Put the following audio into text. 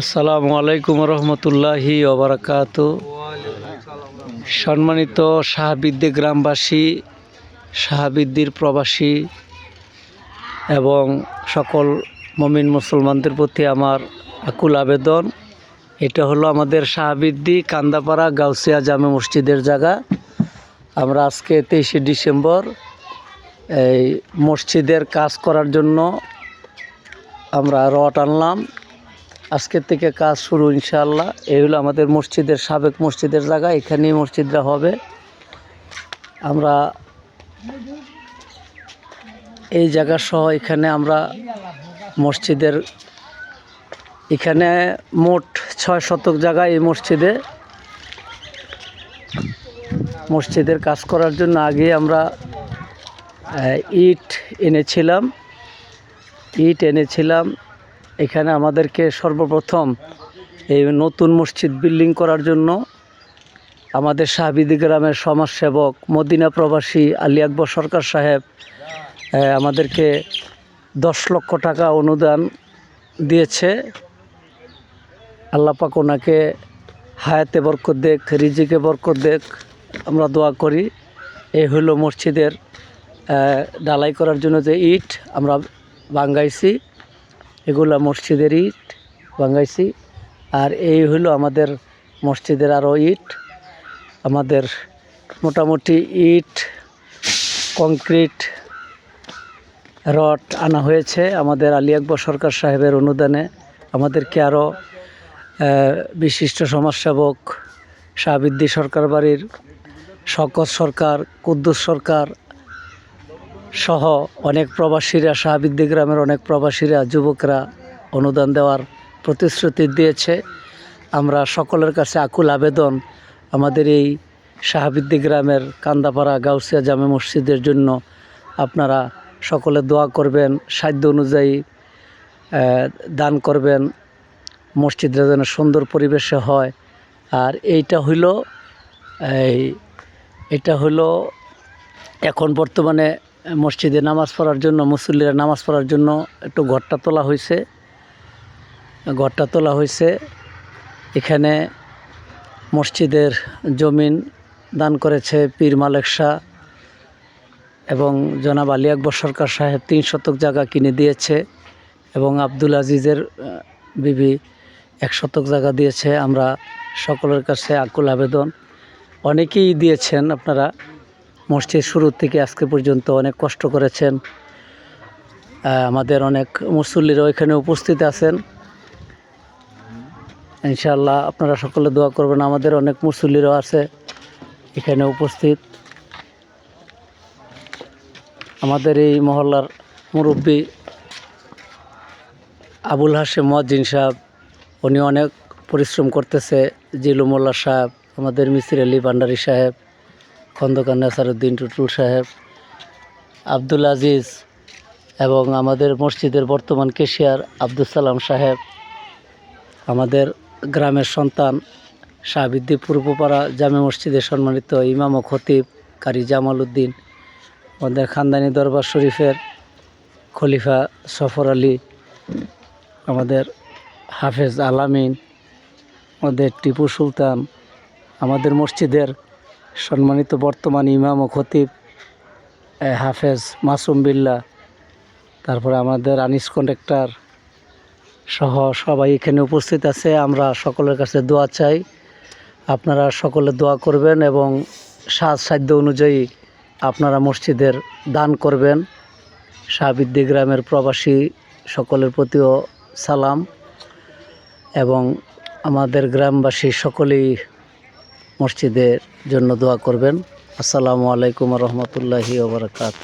আসসালামু আলাইকুম রহমতুল্লাহি ওবরাকাত। সম্মানিত শাহাবিদ্দি গ্রামবাসী শাহাবিদ্দির প্রবাসী এবং সকল মমিন মুসলমানদের প্রতি আমার আকুল আবেদন। এটা হলো আমাদের শাহাবিদ্দি কান্দাপাড়া গাউসিয়া জামে মসজিদের জায়গা। আমরা আজকে তেইশে ডিসেম্বর এই মসজিদের কাজ করার জন্য আমরা রট আনলাম। আজকের থেকে কাজ শুরু ইনশাআল্লাহ। এই হলো আমাদের মসজিদের সাবেক মসজিদের জায়গা, এখানেই মসজিদরা হবে। আমরা এই জায়গা সহ এখানে আমরা মসজিদের, এখানে মোট ছয় শতক জায়গা এই মসজিদে। মসজিদের কাজ করার জন্য আগে আমরা ইট এনেছিলাম। ইট এনেছিলাম এখানে আমাদেরকে সর্বপ্রথম এই নতুন মসজিদ বিল্ডিং করার জন্য আমাদের শাহবিদি গ্রামের সমাজসেবক মদিনা প্রবাসী আলী আকবর সরকার সাহেব আমাদেরকে দশ লক্ষ টাকা অনুদান দিয়েছে। আল্লাপাক ওনাকে হায়াতে বরকত দেখ, রিজিকে বরকত দেখ, আমরা দোয়া করি। এই হলো মসজিদের ঢালাই করার জন্য যে ইট আমরা বাঙ্গাইছি এগুলা মসজিদের ইট বাঙ্গাইছি আর এই হলো আমাদের মসজিদের আরও ইট। আমাদের মোটামুটি ইট, কংক্রিট, রড আনা হয়েছে আমাদের আলী আকবর সরকার সাহেবের অনুদানে। আমাদেরকে আরও বিশিষ্ট সমাজসেবক শাহাবিদ্দি সরকার বাড়ির শকত সরকার, কুদ্দুস সরকার সহ অনেক প্রবাসীরা শাহাবিদ্দি গ্রামের অনেক প্রবাসীরা, যুবকরা অনুদান দেওয়ার প্রতিশ্রুতি দিয়েছে। আমরা সকলের কাছে আকুল আবেদন, আমাদের এই শাহাবিদ্দি গ্রামের কান্দাপাড়া গাউসিয়া জামে মসজিদের জন্য আপনারা সকলে দোয়া করবেন, সাধ্য অনুযায়ী দান করবেন, মসজিদটা যেন সুন্দর পরিবেশে হয়। আর এইটা হইল, এই, এটা হলো এখন বর্তমানে মসজিদে নামাজ পড়ার জন্য, মুসল্লিরা নামাজ পড়ার জন্য একটু ঘরটা তোলা হয়েছে। ঘরটা তোলা হয়েছে। এখানে মসজিদের জমিন দান করেছে পীর মালেক শাহ এবং জনাব আলী আকবর সরকার সাহেব তিন শতক জায়গা কিনে দিয়েছে এবং আব্দুল আজিজের বিবি এক শতক জায়গা দিয়েছে। আমরা সকলের কাছে আকুল আবেদন। অনেকেই দিয়েছেন আপনারা। মসজিদ শুরু থেকে আজকে পর্যন্ত অনেক কষ্ট করেছেন। আমাদের অনেক মুসল্লিরাও এখানে উপস্থিত আছেন। ইনশাল্লাহ আপনারা সকলে দোয়া করবেন, আমাদের অনেক মুসল্লিরাও আছে এখানে উপস্থিত। আমাদের এই মহল্লার মুরব্বী আবুল হাসেম মজ্জিন সাহেব, উনি অনেক পরিশ্রম করতেছে। জিলু মোল্লা সাহেব, আমাদের মিসির আলী ভান্ডারী সাহেব খন্দকার নাসারুদ্দিন টুটুল সাহেব, আব্দুল আজিজ এবং আমাদের মসজিদের বর্তমান কেশিয়ার আব্দুল সালাম সাহেব, আমাদের গ্রামের সন্তান শাহবিদ্দি পূর্বপাড়া জামে মসজিদের সম্মানিত ইমাম ও খতিব কারি জামাল উদ্দিন, আমাদের খানদানি দরবার শরীফের খলিফা সফর আলী, আমাদের হাফেজ আলামিন আমাদের টিপু সুলতান, আমাদের মসজিদের সম্মানিত বর্তমান ইমাম ও খতিব হাফেজ মাসুম বিল্লা, তারপরে আমাদের আনিস কন্ডাক্টর সহ সবাই এখানে উপস্থিত আছে। আমরা সকলের কাছে দোয়া চাই। আপনারা সকলে দোয়া করবেন এবং সাজ সাধ্য অনুযায়ী আপনারা মসজিদের দান করবেন। শাহবিদ্দি গ্রামের প্রবাসী সকলের প্রতিও সালাম এবং আমাদের গ্রামবাসী সকলেই মসজিদের জন্য দোয়া করবেন। আসসালামু আলাইকুম রহমতুল্লাহি ওবরাকাত